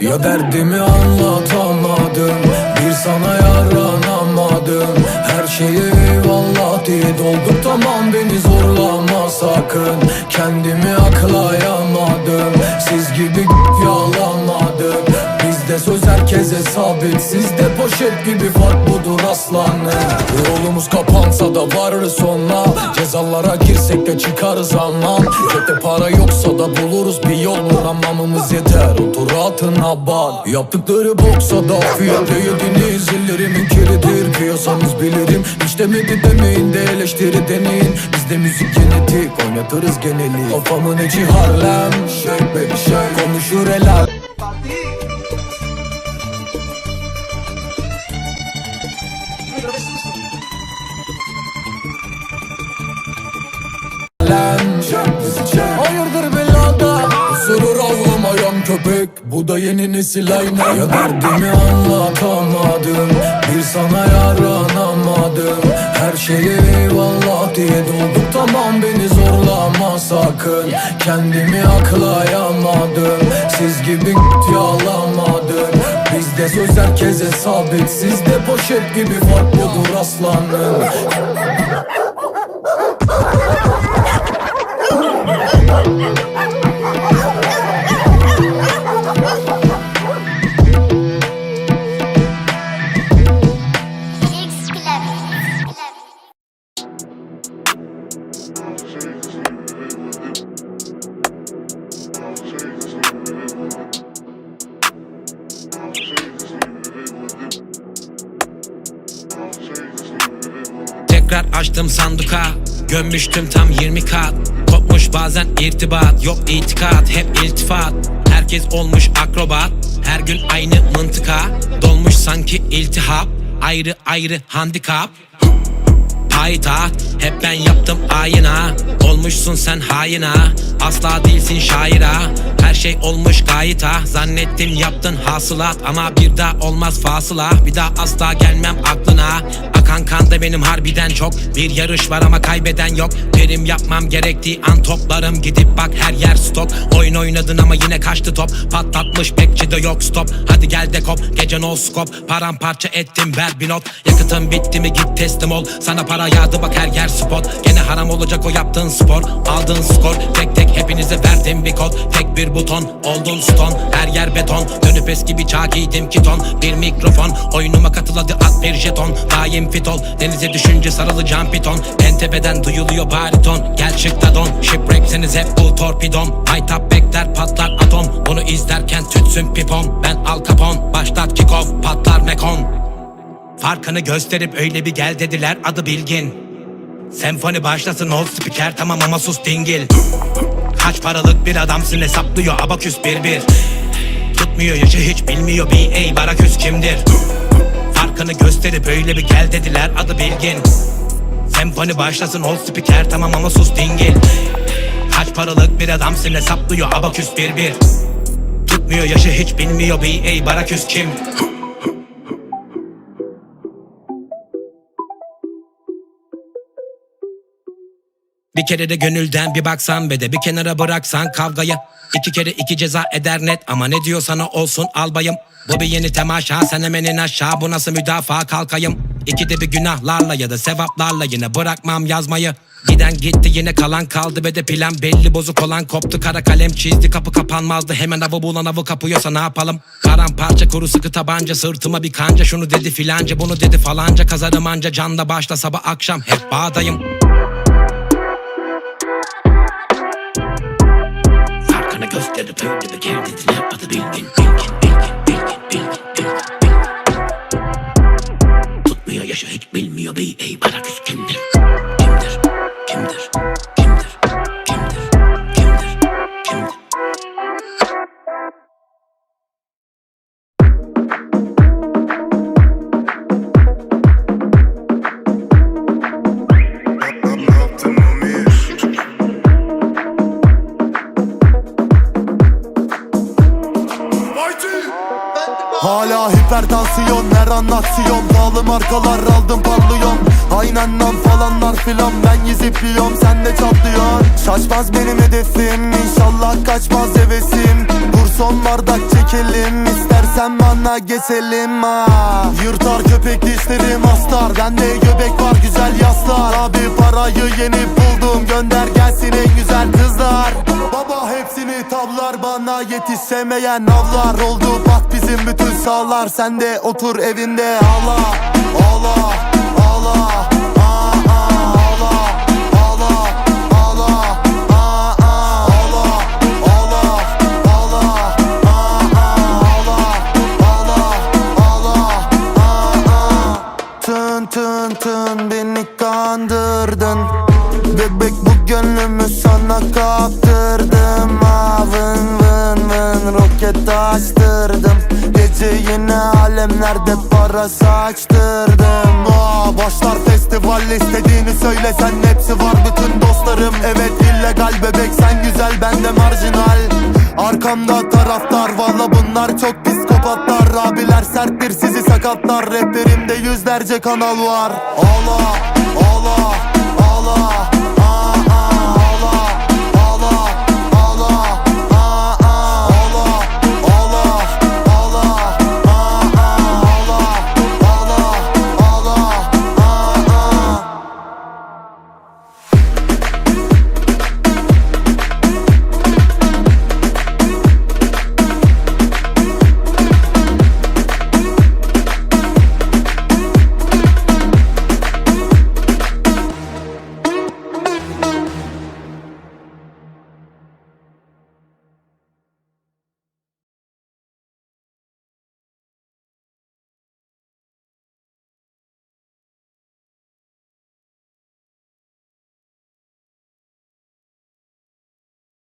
Ya derdimi anlatamadım Bir sana yaranamadım. Her şeye eyvallah diye dolduk Tamam beni zorlama sakın. Kendimi aklayamadım Siz gibi yalamadım Söz herkese sabit. Sizde poşet gibi fark budur aslanım Yolumuz kapansa da varırız sonra. Cezalara girsek de çıkarız aman. Cepte para yoksa da buluruz bir yol. Muramamamız yeter otur rahatına bak. Yaptıkları boksa da Fiyatı yediniz zillerimin kiridir. Piyasamız bilirim Hiç demedi demeyin de eleştiri deneyin. Bizde müzik genetik oynatırız geneli. Kafamın içi Harlem Shake baby shake Konuşur helal Lan Hayırdır belada? Isırır avlamayan köpek. Bu da yeni nesil aynı Ya derdimi anlatamadım. Bir sana yaranamadım. Her şeye eyvallah diye dolduk Tamam beni zorlama sakın. Kendimi aklayamadım. Siz gibi yalamadım. Bizde söz herkese sabit Sizde poşet gibi fark budur aslanım Tekrar açtım sanduka Gömmüştüm tam 20 kat Kopmuş bazen irtibat Yok itikat hep iltifat. Herkes olmuş akrobat Her gün aynı mıntıka. Dolmuş sanki iltihap Ayrı ayrı handikap payitaht Hep ben yaptım ayına. Olmuşsun sen hayına Asla değilsin şaira. Her şey olmuş gayet ha Zannettim yaptın hasılat Ama bir daha olmaz fasıla Bir daha asla gelmem aklına. Akan kanda benim harbiden çok Bir yarış var ama kaybeden yok. Prim yapmam gerektiği an toplarım Gidip bak her yer stok. Oyun oynadın ama yine kaçtı top. Patlatmış bekçi de yok stop. Hadi gel de kop gece no scope. Paramparça ettim ver bir not. Yakıtın bitti mi git teslim ol. Sana para yağdı bak her yer spot. Gene haram olacak o yaptığın spor. Aldığın skor tek tek hepinize verdim bir kod. Tek bir buton oldun ston Her yer beton. Dönüp eski bir çağ giydim kiton Bir mikrofon oyunuma katıladı at bir jeton. Daim fit ol denize düşünce sarılacağım piton. En tepeden duyuluyor bariton. Gel çık don. Shipwreckseniz hep bu torpidom. Maytap bekler patlar atom. Bunu izlerken tütsün pipom. Ben Al Capone. Başlat kick off patlar mekon Farkını gösterip öyle bir gel dediler adı bilgin. Senfoni başlasın ol spiker tamam ama sus dingil. Kaç paralık bir adamsın hesaplıyor abaküs bir bir. Tutmuyor yaşı hiç bilmiyor B.A. Baraküs kimdir? Farkını gösterip öyle bir gel dediler adı bilgin. Senfoni başlasın ol spiker tamam ama sus dingil. Kaç paralık bir adamsın hesaplıyor abaküs bir bir. Tutmuyor yaşı hiç bilmiyor B.A. Baraküs kim Bir kere de gönülden bir baksan ve de bir kenara bıraksan kavgayı. İki kere iki ceza eder net ama ne diyor sana olsun albayım. Bu bir yeni temaşa sen hemen in aşağı. Bu nasıl müdafaa kalkayım. İkide bir günahlarla ya da sevaplarla yine bırakmam yazmayı. Giden gitti yine kalan kaldı ve de plan belli. Bozuk olan koptu kara kalem çizdi. Kapı kapanmazdı hemen avı bulan avı kapıyorsa ne yapalım? Paramparça kuru sıkı tabanca sırtıma bir kanca. Şunu dedi filanca bunu dedi falanca. Kazarım anca canla başla sabah akşam. Hep bağdayım Farkını gösterip öyle bir gel dediler adı bilgin bilgin bilgin bilgin bilgin bilgin bilgin Hipertansiyon her an aksiyon Pahalı markalar aldım parlıyorum. Aynen lan falanlar filan Ben yizipliyorum sen de çatlıyorsun. Şaşmaz benim hedefim İnşallah kaçmaz hevesim. Dur son bardak çekelim İstersen bana geçelim ha. Yırtar köpek dişlerim astar. Bende göbek var güzel yaslar. Abi parayı yeni buldum Gönder gelsin en güzel kızlar. Baba hepsini bana yetişemeyen avlar Oldu. Bak bizim bütün sağlar Sen de otur evinde ağla Ağla ağla. Tın tın tın beni kandırdın Yine alemlerde para saçtırdım Aa, Başlar festival istediğini söylesen hepsi var bütün dostlarım. Evet illegal bebek sen güzel ben de marjinal. Arkamda taraftar valla bunlar çok psikopatlar. Abiler serttir sizi sakatlar. Raplerimde yüzlerce kanal var. Ağla ağla ağla